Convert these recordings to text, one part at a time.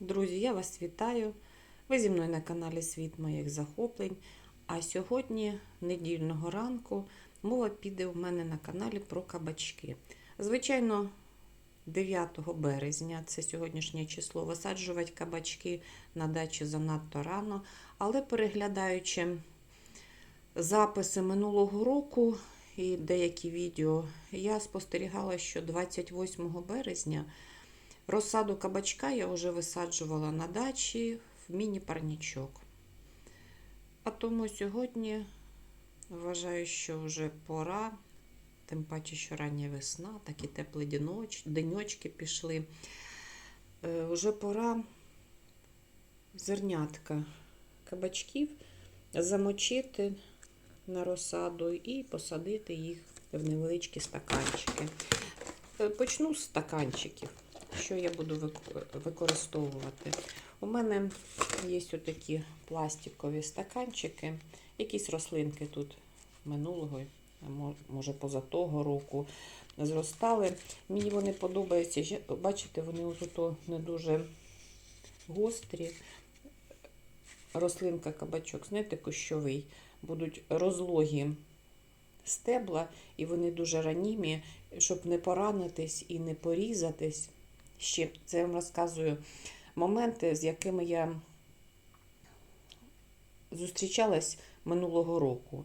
Друзі, я вас вітаю. Ви зі мною на каналі Світ моїх захоплень. А сьогодні, недільного ранку, мова піде в мене на каналі про кабачки. Звичайно, 9 березня, це сьогоднішнє число, висаджувати кабачки на дачі занадто рано, але переглядаючи записи минулого року і деякі відео, я спостерігала, що 28 березня. Розсаду кабачка я вже висаджувала на дачі в міні-парнічок. А тому сьогодні вважаю, що вже пора, тим паче, що рання весна, такі теплі діноч, деньочки пішли. Е, Вже пора зернятка кабачків замочити на розсаду і посадити їх в невеличкі стаканчики. Е, Почну з стаканчиків що я буду використовувати. У мене є такі пластикові стаканчики, якісь рослинки тут минулого, може поза того року зростали. Мені вони подобаються. Бачите, вони тут не дуже гострі. Рослинка кабачок, знаєте, кущовий, будуть розлогі стебла, і вони дуже ранімі, щоб не поранитись і не порізатись. Ще це я вам розказую моменти, з якими я зустрічалась минулого року.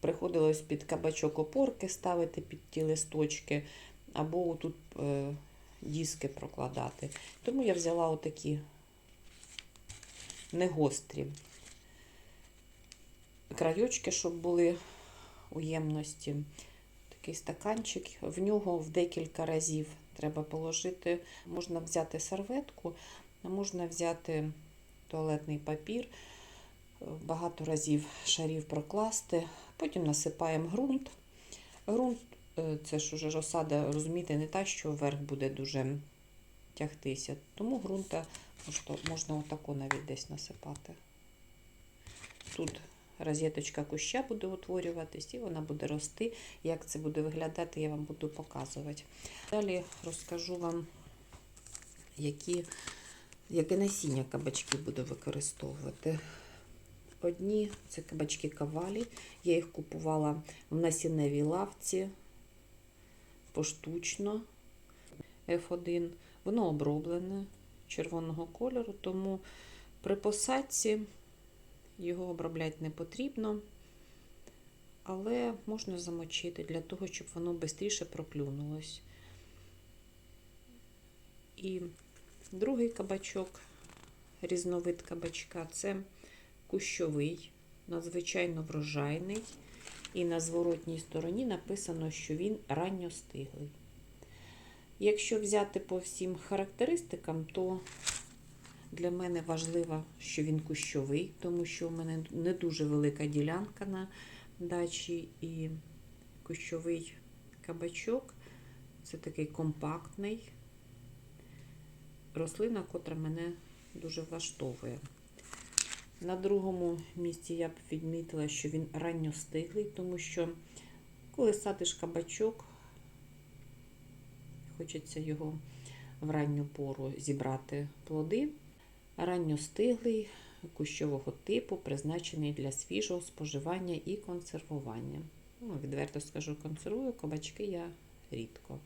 Приходилось під кабачок опорки ставити під ті листочки, або тут е, диски прокладати. Тому я взяла отакі негострі крайочки, щоб були у ємності. Такий стаканчик, в нього в декілька разів треба положити. Можна взяти серветку, можна взяти туалетний папір, багато разів шарів прокласти, потім насипаємо ґрунт. Ґрунт е, це ж уже розсада, розумієте, не та, що вверх буде дуже тягтися. Тому ґрунта можна, можна отако навіть десь насипати. Тут розеточка куща буде утворюватись і вона буде рости. Як це буде виглядати, я вам буду показувати. Далі розкажу вам, які, яке насіння кабачки буду використовувати. Одні це кабачки кавалі. Я їх купувала в насінневій лавці поштучно F1. Воно оброблене червоного кольору, тому при посадці його обробляти не потрібно, але можна замочити для того, щоб воно швидше проплюнулось. І другий кабачок, різновид кабачка це кущовий, надзвичайно врожайний. І на зворотній стороні написано, що він ранньостиглий. Якщо взяти по всім характеристикам, то для мене важливо, що він кущовий, тому що у мене не дуже велика ділянка на дачі і кущовий кабачок. Це такий компактний рослина, котра мене дуже влаштовує. На другому місці я б відмітила, що він ранньостиглий, тому що коли садиш кабачок, хочеться його в ранню пору зібрати плоди. Ранньостиглий кущового типу, призначений для свіжого споживання і консервування. Ну, відверто скажу, консервую кабачки я рідко.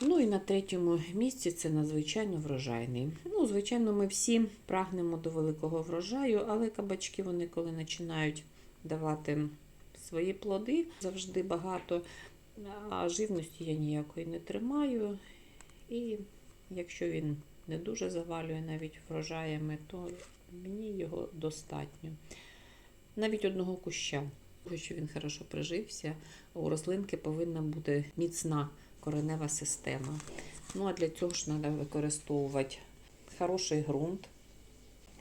Ну і на третьому місці це надзвичайно врожайний. Ну, звичайно, ми всі прагнемо до великого врожаю, але кабачки, вони коли починають давати свої плоди, завжди багато, а живності я ніякої не тримаю. І якщо він не дуже завалює навіть врожаями, то мені його достатньо. Навіть одного куща, що він хорошо прижився, у рослинки повинна бути міцна коренева система. Ну а для цього ж треба використовувати хороший ґрунт,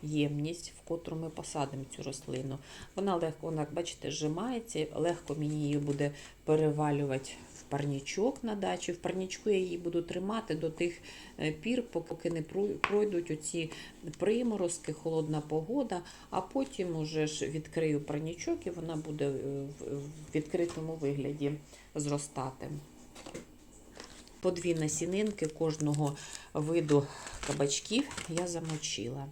ємність, в котру ми посадимо цю рослину. Вона легко, вона, бачите, зжимається, легко мені її буде перевалювати в парнічок на дачі. В парнічку я її буду тримати до тих е, пір, поки не пройдуть оці приморозки, холодна погода, а потім уже ж відкрию парнічок і вона буде в відкритому вигляді зростати. По дві насінинки кожного виду кабачків я замочила.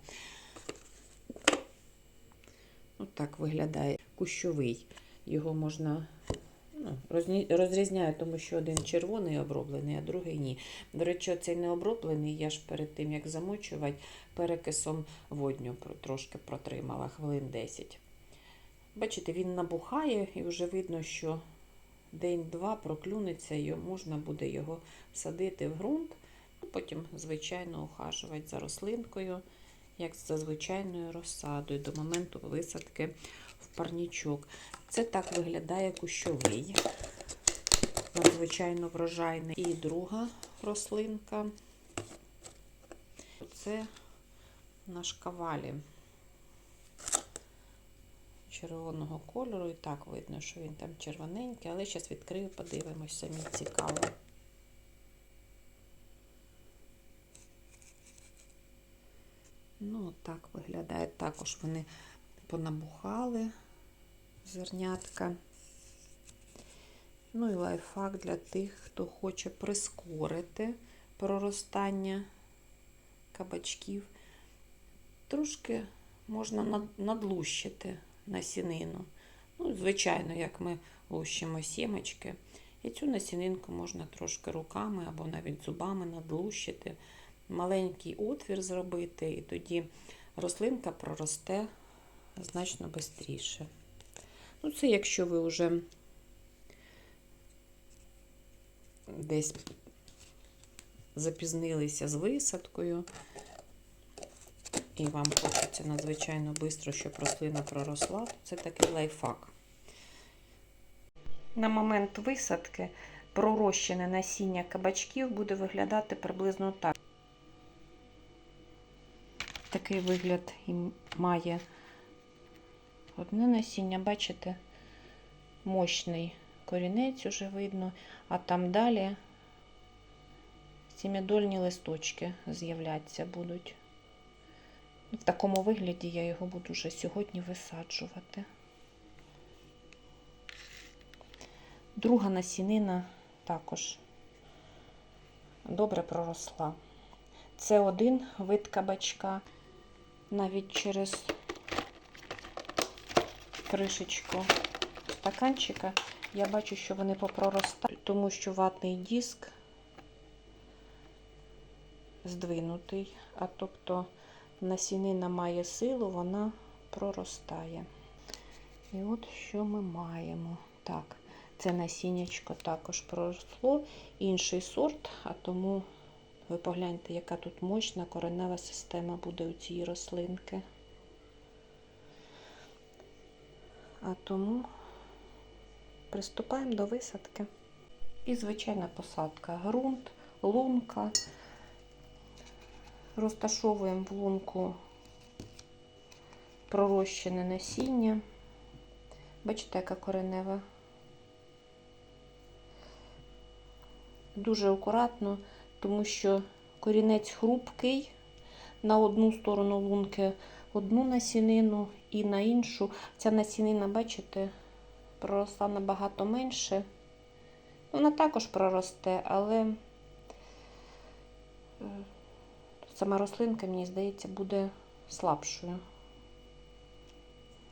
Отак виглядає кущовий. Його можна ну, розрізняю, тому що один червоний оброблений, а другий ні. До речі, цей не оброблений, я ж перед тим, як замочувати, перекисом водню трошки протримала, хвилин 10. Бачите, він набухає і вже видно, що день-два проклюнеться, і можна буде його садити в ґрунт, потім, звичайно, ухажувати за рослинкою, як за звичайною розсадою до моменту висадки в парнічок. Це так виглядає кущовий, надзвичайно врожайний. І друга рослинка це на шкавалі червоного кольору. І так видно, що він там червоненький, але зараз відкрию, подивимось, самі цікаво. Ну, так виглядає. Також вони понабухали зернятка. Ну і лайфхак для тих, хто хоче прискорити проростання кабачків. Трошки можна надлущити насінину. Ну, звичайно, як ми лущимо сімечки. І цю насінинку можна трошки руками або навіть зубами надлущити, маленький отвір зробити, і тоді рослинка проросте значно швидше. Ну, це якщо ви вже десь запізнилися з висадкою, і вам хочеться надзвичайно швидко, щоб рослина проросла, то це такий лайфхак. На момент висадки пророщене насіння кабачків буде виглядати приблизно так. Такий вигляд і має одне насіння, бачите, мощний корінець уже видно, а там далі сім'ядольні листочки з'являться будуть. В такому вигляді я його буду вже сьогодні висаджувати. Друга насінина також добре проросла. Це один вид кабачка. Навіть через кришечку стаканчика я бачу, що вони попроростають, тому що ватний диск здвинутий, а тобто насінина має силу, вона проростає. І от що ми маємо. Так, це насіннячко також проросло, інший сорт, а тому ви погляньте, яка тут мощна коренева система буде у цієї рослинки. А тому приступаємо до висадки. І звичайна посадка. Грунт, лунка. Розташовуємо в лунку пророщене насіння. Бачите, яка коренева. Дуже акуратно, тому що корінець хрупкий на одну сторону лунки, одну насінину і на іншу. Ця насінина, бачите, проросла набагато менше. Вона також проросте, але е, сама рослинка, мені здається, буде слабшою.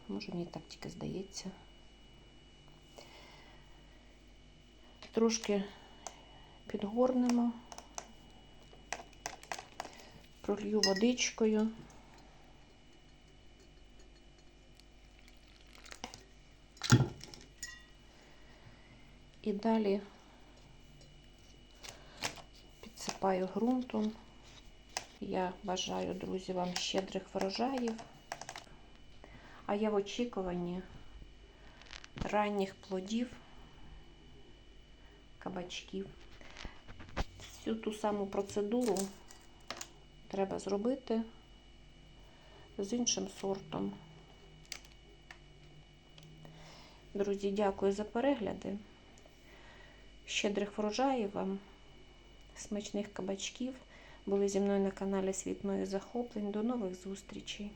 Може, мені так тільки здається. Трошки підгорнемо, пролью водичкою. І далі підсипаю ґрунтом. Я бажаю, друзі, вам щедрих врожаїв. А я в очікуванні ранніх плодів кабачків. Всю ту саму процедуру треба зробити з іншим сортом. Друзі, дякую за перегляди. Щедрих врожаїв вам, смачних кабачків. Були зі мною на каналі Світ моїх захоплень. До нових зустрічей!